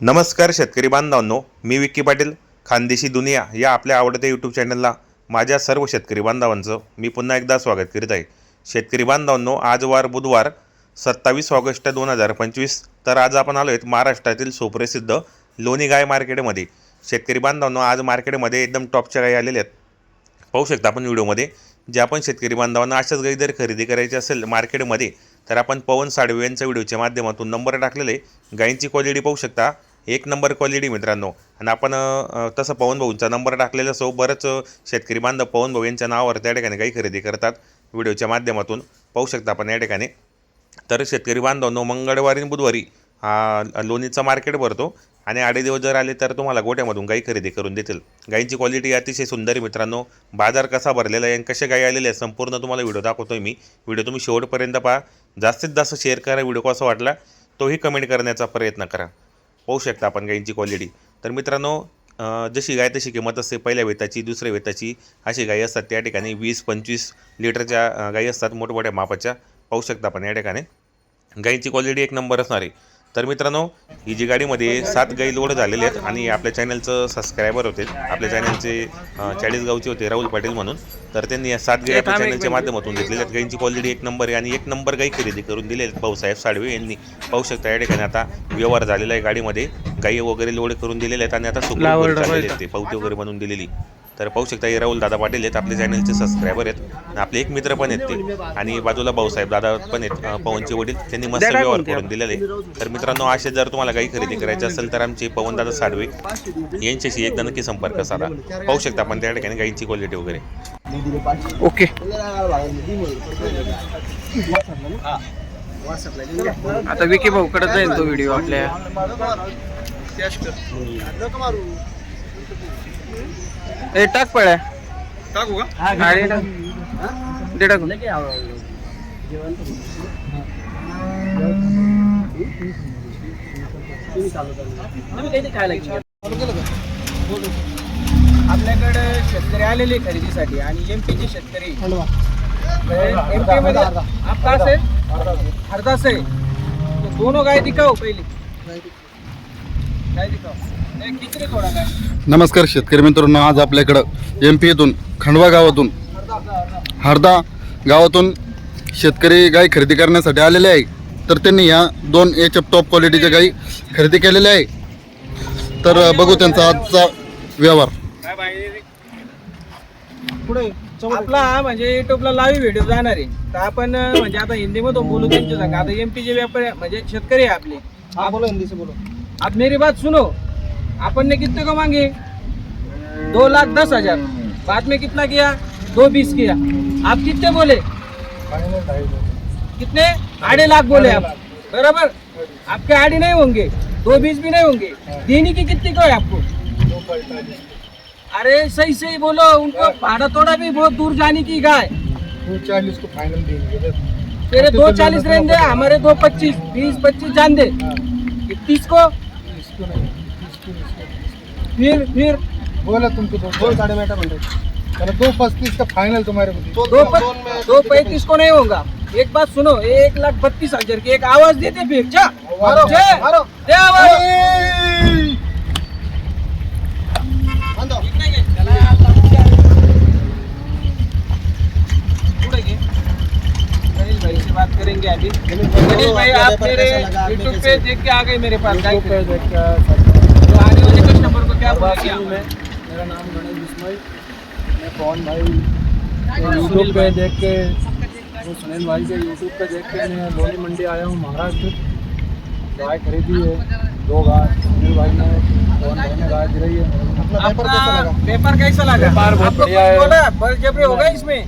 नमस्कार शेतकरी बांधवांनो मी विक्की पाटील खानदेशी दुनिया या आपल्या आवडत्या यूट्यूब चॅनलला माझ्या सर्व शेतकरी बांधवांचं मी पुन्हा एकदा स्वागत करीत आहे. शेतकरी बांधवांनो आज वार बुधवार सत्तावीस ऑगस्ट दोन हजार पंचवीस तर आज आपण आलो आहेत महाराष्ट्रातील सुप्रसिद्ध लोणी गाय मार्केटमध्ये. शेतकरी बांधवांनो आज मार्केटमध्ये एकदम टॉपच्या गायी आलेल्या आहेत. पाहू शकता आपण व्हिडिओमध्ये जे आपण शेतकरी बांधवांना अशाच गाई जर खरेदी करायची असेल मार्केटमध्ये तर आपण पवन साडवे यांच्या व्हिडिओच्या माध्यमातून नंबर टाकलेले गायींची क्वालिटी पाहू शकता. एक नंबर क्वालिटी मित्रांनो. आणि आपण तसं पवन भाऊंचा नंबर टाकलेला सो बरंच शेतकरी बांधव पवन भाऊ यांच्या नावावर त्या ठिकाणी काही खरेदी करतात. व्हिडिओच्या माध्यमातून पाहू शकता आपण या ठिकाणी. तर शेतकरी बांधवांनो मंगळवारी आणि बुधवारी हा लोणीचं मार्केट भरतो. आणि आडे दिवस जर आले तर तुम्हाला गोट्यामधून गाई खरेदी करून देतील. गाईंची क्वालिटी अतिशय सुंदर आहे मित्रांनो. बाजार कसा भरलेला आहे आणि कसे गाई आलेले आहेत संपूर्ण तुम्हाला व्हिडिओ दाखवतोय मी. व्हिडिओ तुम्ही शेवटपर्यंत पहा. जास्तीत जास्त शेअर करा व्हिडिओ कसा वाटला तोही कमेंट करण्याचा प्रयत्न करा. पाहू शकता आपण गाईंची क्वालिटी तर मित्रांनो जशी गाय तशी किंमत असते. पहिल्या वेताची दुसऱ्या वेताची अशी गायी असतात. त्या ठिकाणी वीस पंचवीस लिटरच्या गायी असतात मोठमोठ्या मापाच्या. पाहू शकता आपण या ठिकाणी. गाईची क्वालिटी एक नंबर असणार. आहे तर मित्रांनो ही जी गाडीमध्ये सात गाई लोड झालेले आहेत आणि आपल्या चॅनलचं सबस्क्रायबर होते. आपल्या चॅनलचे अं, चाळीसगावचे होते राहुल पाटील म्हणून. तर त्यांनी या सात गाई आपल्या चॅनलच्या माध्यमातून घेतलेल्या आहेत. गाईंची क्वालिटी एक नंबर आहे आणि एक नंबर गाई खरेदी करून दिले आहेत. भाऊसाहेब साडवे यांनी पाहू शकता या ठिकाणी आता व्यवहार झालेला आहे गाडीमध्ये. गाई वगैरे लोड करून दिलेले आहेत आणि आता सुपर चाललेले आहेत ते पावती वगैरे बनवून दिलेली. तर पाहू शकता हे राहुल दादा पाटील आहेत आपल्या चॅनलचे सबस्क्रायबर आहेत आपले एक मित्र पण आहेत ते. आणि बाजूला भाऊसाहेब दादा पण आहेत पवनचे वडील. त्यांनी मस्त व्यवहार करून दिलेले. तर मित्रांनो असे जर तुम्हाला काही खरेदी करायचे असेल तर आमचे पवनदादा साडवे यांच्याशी एकदा नक्की संपर्क साधा. पाहू शकता आपण त्या ठिकाणी गाईंची क्वालिटी वगैरे. ओके. आता विकी भाऊ कडे जाईल तो व्हिडिओ आपल्या. ए टाक पळ्या. टाकू का? गाडी टाक. दे आपल्याकडे शेतकरी आलेले खरेदीसाठी आणि एम पीचे शेतकरी. एम पी मध्ये आपका से? हरदा से. तो दोनों गाय दिखाओ पहले. गाय दिखाओ नमस्कार शेतकरी मित्रांनो आज आपल्याकडं एम पी येथून खंडवा गावातून हरदा गावातून शेतकरी गाय खरेदी करण्यासाठी आलेले आहे. तर त्यांनी या दोन एच एफ टॉप क्वालिटीच्या गाई खरेदी केलेल्या आहे. तर बघू त्यांचा आजचा व्यवहार. पुढे आपला म्हणजे युट्यूबला लाईव्ह व्हिडिओ जाणार आहे. तर आपण म्हणजे आता हिंदीमधून बोलू त्यांच्या संग आता एम चे व्यापारी म्हणजे शेतकरी आहे आपले. आप बोलो हिंदी से बोलो. आप मेरी बात सुनो. अपन ने कितने को मांगे? दो लाख दस हज़ार। बाद में कितना किया? दो बीस किया। आप कितने बोले? कितने? आधे लाख बोले आप। बराबर? आपके आधे नहीं होंगे। दो बीस भी नहीं होंगे। देने की कितनी को है आपको? अरे सही सही बोलो उनको भाड़ा थोड़ा भी बहुत दूर जाने की गाय चालीस को फायनल देंगे। तेरे दो चालीस रहेंगे हमारे दो पच्चीस बीस पच्चीस जान दे। तीस को? फिर फिर। बोला तुमको दो साढ़े मीटर बन चलो दो पच्चीस का फाइनल तुम्हारे को दो दो पैंतीस को नहीं होगा। एक बात सुनो एक लाख बत्तीस हज़ार की एक आवाज़ देते फिर जा। मारो, मारो। दे आवाज़। बात करेंगे अभी गणेश भाई आप मेरे यूट्यूब पे देख के आ गए मेरे पास गाय खरीदने। आने वाले कस्टमर को क्या बोलेंगे आप? मेरा नाम गणेश बिश्नोई मैं पवन भाई? यूट्यूब पे देख के वो सुनील भाई के यूट्यूब पे देख के मैं लोनी मंडी आया हूँ महाराष्ट्र। गाय खरीदी है दो गाय। सुनील भाई ने पवन भाई ने गाय गिराई है। आपका पेपर कैसा लगा? आपको है। बलजबरी होगा इसमें?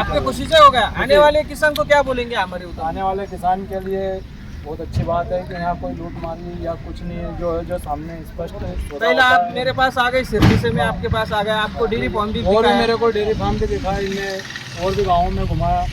आपके खुशी से होगा आने वाले किसान को क्या बोलेंगे हमारे आने वाले किसान के लिए बहुत अच्छी बात है कि यहाँ कोई लूट मारनी या कुछ नहीं है जो है जो सामने स्पष्ट है पहले आप है। मेरे पास आ गए सिर्फ़ से मैं आपके पास आ गया आपको डेयरी फार्म भी और भी मेरे को डेयरी फार्म भी दिखाया इनने और भी गाँव में घुमाया